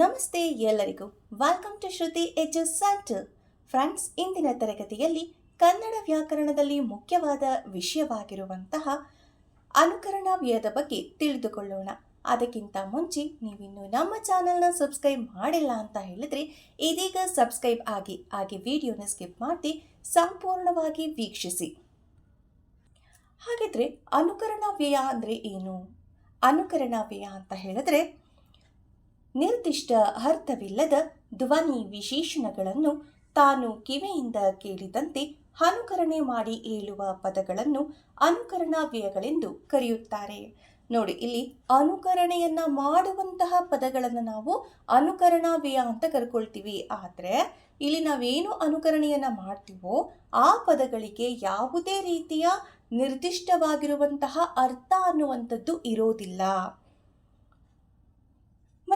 ನಮಸ್ತೆ ಎಲ್ಲರಿಗೂ. Welcome to Shruti edu centre friends ಇಂದಿನ ತರಗತಿಯಲ್ಲಿ ಕನ್ನಡ ವ್ಯಾಕರಣದಲ್ಲಿ ಮುಖ್ಯವಾದ ವಿಷಯವಾಗಿರುವಂತಹ ಅನುಕರಣ ವ್ಯಯದ ಬಗ್ಗೆ ತಿಳಿದುಕೊಳ್ಳೋಣ. ಅದಕ್ಕಿಂತ ಮುಂಚೆ ನೀವಿನ್ನು ನಮ್ಮ ಚಾನಲ್ನ ಸಬ್ಸ್ಕ್ರೈಬ್ ಮಾಡಿಲ್ಲ ಅಂತ ಹೇಳಿದ್ರೆ ಇದೀಗ ಸಬ್ಸ್ಕ್ರೈಬ್ ಆಗಿ, ಹಾಗೆ ವಿಡಿಯೋನ ಸ್ಕಿಪ್ ಮಾಡಿ ಸಂಪೂರ್ಣವಾಗಿ ವೀಕ್ಷಿಸಿ. ಹಾಗಿದ್ರೆ ಅನುಕರಣ ವ್ಯಯ ಅಂದರೆ ಏನು? ಅನುಕರಣ ವ್ಯಯ ಅಂತ ಹೇಳಿದ್ರೆ ನಿರ್ದಿಷ್ಟ ಅರ್ಥವಿಲ್ಲದ ಧ್ವನಿ ವಿಶೇಷಣಗಳನ್ನು ತಾನು ಕಿವಿಯಿಂದ ಕೇಳಿದಂತೆ ಅನುಕರಣೆ ಮಾಡಿ ಹೇಳುವ ಪದಗಳನ್ನು ಅನುಕರಣಾ ವ್ಯಯಗಳೆಂದು ಕರೆಯುತ್ತಾರೆ. ನೋಡಿ, ಇಲ್ಲಿ ಅನುಕರಣೆಯನ್ನ ಮಾಡುವಂತಹ ಪದಗಳನ್ನು ನಾವು ಅನುಕರಣ ವ್ಯಯ ಅಂತ ಕರ್ಕೊಳ್ತೀವಿ. ಆದರೆ, ಇಲ್ಲಿ ನಾವೇನು ಅನುಕರಣೆಯನ್ನ ಮಾಡ್ತೀವೋ, ಆ ಪದಗಳಿಗೆ ಯಾವುದೇ ರೀತಿಯ ನಿರ್ದಿಷ್ಟವಾಗಿರುವಂತಹ ಅರ್ಥ ಅನ್ನುವಂಥದ್ದು ಇರೋದಿಲ್ಲ.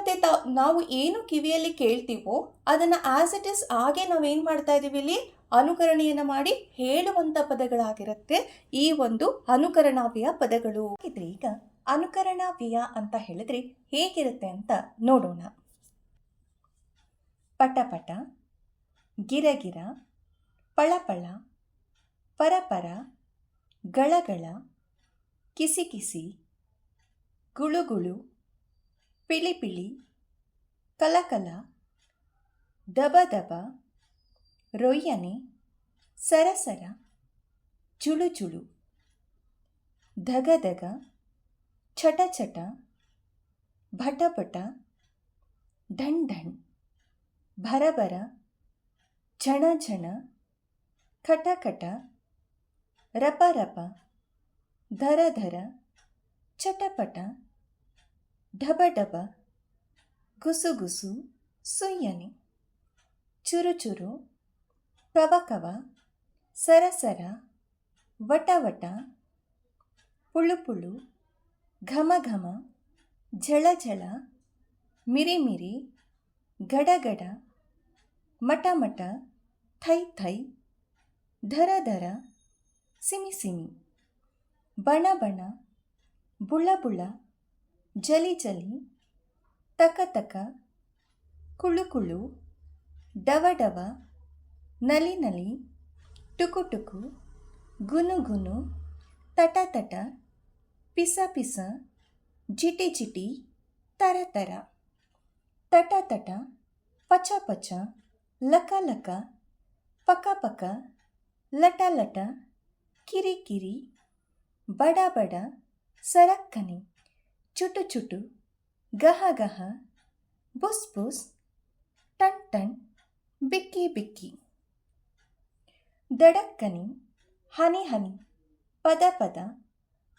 ಮತ್ತೆ ನಾವು ಏನು ಕಿವಿಯಲ್ಲಿ ಕೇಳ್ತೀವೋ ಅದನ್ನ ಆಸ್ ಇಟ್ ಇಸ್ ಹಾಗೆ ನಾವೇನು ಮಾಡ್ತಾ ಇದ್ದೀವಿ ಇಲ್ಲಿ? ಅನುಕರಣೆಯನ್ನ ಮಾಡಿ ಹೇಳುವಂತ ಪದಗಳಾಗಿರುತ್ತೆ ಈ ಒಂದು ಅನುಕರಣಾವ್ಯಯ ಪದಗಳು. ಹಾಗಿದ್ರೆ ಈಗ ಅನುಕರಣಾವ್ಯಯ ಅಂತ ಹೇಳಿದ್ರೆ ಹೇಗಿರುತ್ತೆ ಅಂತ ನೋಡೋಣ. ಪಟಪಟ ಗಿರಗಿರ ಪಳಪಳ ಪರಪರ ಗಳಗಳ ಕಿಸಿಕಿಸಿ ಗುಳುಗುಳು ಪಿಳಿಪಿಳಿ ಕಲಕಲ, ದಬ ದಬ, ರೊಯ್ಯನೆ, ಸರಸರ ಚುಳುಚುಳು ಧಗಧಗ ಛಟ ಭಟಭಟ ಢಣ್ ಢಣ್ ಭರಭರ ಝಣ ಝಣ ಖಟಖಟ ರಪರಪ ರಪ ರಪ, ಧರ ಧರ ಚಟಪಟ ಢಬ ಢಬ ಗುಸುಗುಸು ಸುಯ್ಯನೆ ಚುರುಚುರು ಕವಕವ ಸರಸರ ವಟವಟ ಪುಳುಪುಳು ಘಮ ಘಮ, ಝಳ ಝಳ ಮಿರಿಮಿರಿ ಗಡಗಡ ಮಟ ಮಟ, ಥೈ ಥೈ, ಧರ ಧರ, ಸಿಮಿ ಸಿಮಿ, ಬಣ ಬಣ, ಬುಳ ಬುಳ ಜಲಿ ಜಲಿ, ತಕ ತಕ, ಕುಳು ಕುಳು, ಡವ ಡವ, ನಲಿ ನಲಿ, ಟುಕು ಟುಕು, ಗುನು ಗುನು, ತಟ ತಟ, ಪಿಸ ಪಿಸ, ಜಿಟಿ ಜಿಟಿ, ತರ ತರ. ತಟ ತಟ, ಪಚ ಪಚ, ಲಕ ಲಕ, ಪಕ ಪಕ, ಲಟ ಲಟ, ಕಿರಿ ಕಿರಿ, ಬಡ ಬಡ, ಸರಕ್ಕನೆ. ಚುಟು ಚುಟು ಗಹ ಗಹ ಬುಸ್ ಬುಸ್ ಟನ್ ಟನ್ ಬಿಕ್ಕಿ ಬಿಕ್ಕಿ ದಡಕ್ಕನಿ ಹನಿ ಹನಿ ಪದ ಪದ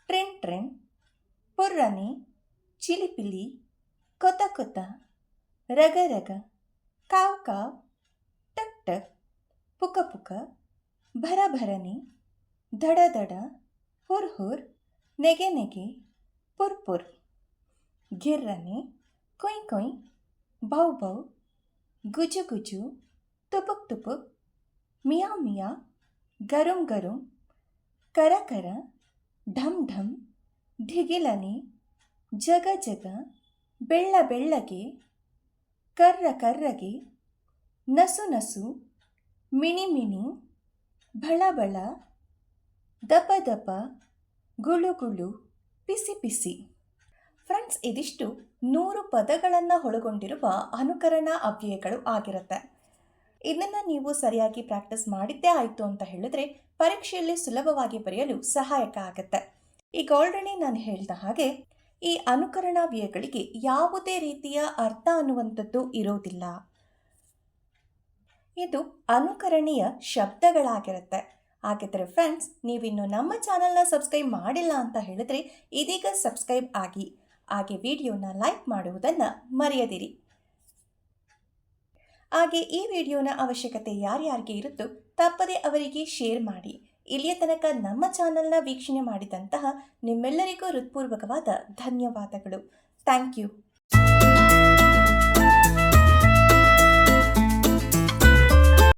ಟ್ರೆನ್ ಟ್ರೆನ್ ಪುರ್ರನೆ ಚಿಲಿಪಿಲಿ ಕೊತ ಕೊತ ರಗ ರಗ ಕಾವ್ ಕಾವ್ ಟಕ್ ಟಕ್ ಪುಕ ಪುಕ ಭರ ಭರನೆ ಧಡ ಧಡ ಹುರ್ ಹುರ್ ನೆಗೆ ನೆಗೆ ಪುರ್ ಪುರ್ ಗಿರ್ರನೆ, ಕೊಯ್ ಕೊಯ್, ಬೌ ಬೌ, ಗುಜು ಗುಜು, ತುಪುಕ್ ತುಪುಕ್, ಮಿಯಾ ಮಿಯಾ, ಗರುಂ ಗರುಂ, ಕರ ಕರ, ಢಮ್ ಢಮ್, ಢಿಗಿಲನೆ, ಜಗ ಜಗ, ಬೆಳ್ಳ ಬೆಳ್ಳಗೆ, ಕರ್ರ ಕರ್ರಗೆ, ನಸು ನಸು, ಮಿಣಿ ಮಿಣಿ, ಭಳ ಬಳ ದಪ ದಪ, ಗುಳು ಗುಳು, ಪಿಸಿ ಪಿಸಿ. ಫ್ರೆಂಡ್ಸ್, ಇದಿಷ್ಟು ನೂರು ಪದಗಳನ್ನು ಒಳಗೊಂಡಿರುವ ಅನುಕರಣ ಅವ್ಯಯಗಳು ಆಗಿರುತ್ತೆ. ಇದನ್ನು ನೀವು ಸರಿಯಾಗಿ ಪ್ರಾಕ್ಟೀಸ್ ಮಾಡಿದ್ದೇ ಆಯಿತು ಅಂತ ಹೇಳಿದ್ರೆ ಪರೀಕ್ಷೆಯಲ್ಲಿ ಸುಲಭವಾಗಿ ಬರೆಯಲು ಸಹಾಯಕ ಆಗುತ್ತೆ. ಈಗ ಆಲ್ರೆಡಿ ನಾನು ಹೇಳಿದ ಹಾಗೆ, ಈ ಅನುಕರಣ ವ್ಯಯಗಳಿಗೆ ಯಾವುದೇ ರೀತಿಯ ಅರ್ಥ ಅನ್ನುವಂಥದ್ದು ಇರೋದಿಲ್ಲ. ಇದು ಅನುಕರಣೀಯ ಶಬ್ದಗಳಾಗಿರುತ್ತೆ. ಹಾಗಿದ್ರೆ ಫ್ರೆಂಡ್ಸ್, ನೀವಿನ್ನು ನಮ್ಮ ಚಾನಲ್ನ ಸಬ್ಸ್ಕ್ರೈಬ್ ಮಾಡಿಲ್ಲ ಅಂತ ಹೇಳಿದ್ರೆ ಇದೀಗ ಸಬ್ಸ್ಕ್ರೈಬ್ ಆಗಿ ಹಾಗೆ ವಿಡಿಯೋನ ಲೈಕ್ ಮಾಡುವುದನ್ನು ಮರೆಯದಿರಿ. ಹಾಗೆ ಈ ವಿಡಿಯೋನ ಅವಶ್ಯಕತೆ ಯಾರ್ಯಾರಿಗೆ ಇರುತ್ತೋ ತಪ್ಪದೆ ಅವರಿಗೆ ಶೇರ್ ಮಾಡಿ. ಇಲ್ಲಿಯ ತನಕ ನಮ್ಮ ಚಾನಲ್ನ ವೀಕ್ಷಣೆ ಮಾಡಿದಂತಹ ನಿಮ್ಮೆಲ್ಲರಿಗೂ ಹೃತ್ಪೂರ್ವಕವಾದ ಧನ್ಯವಾದಗಳು. Thank you.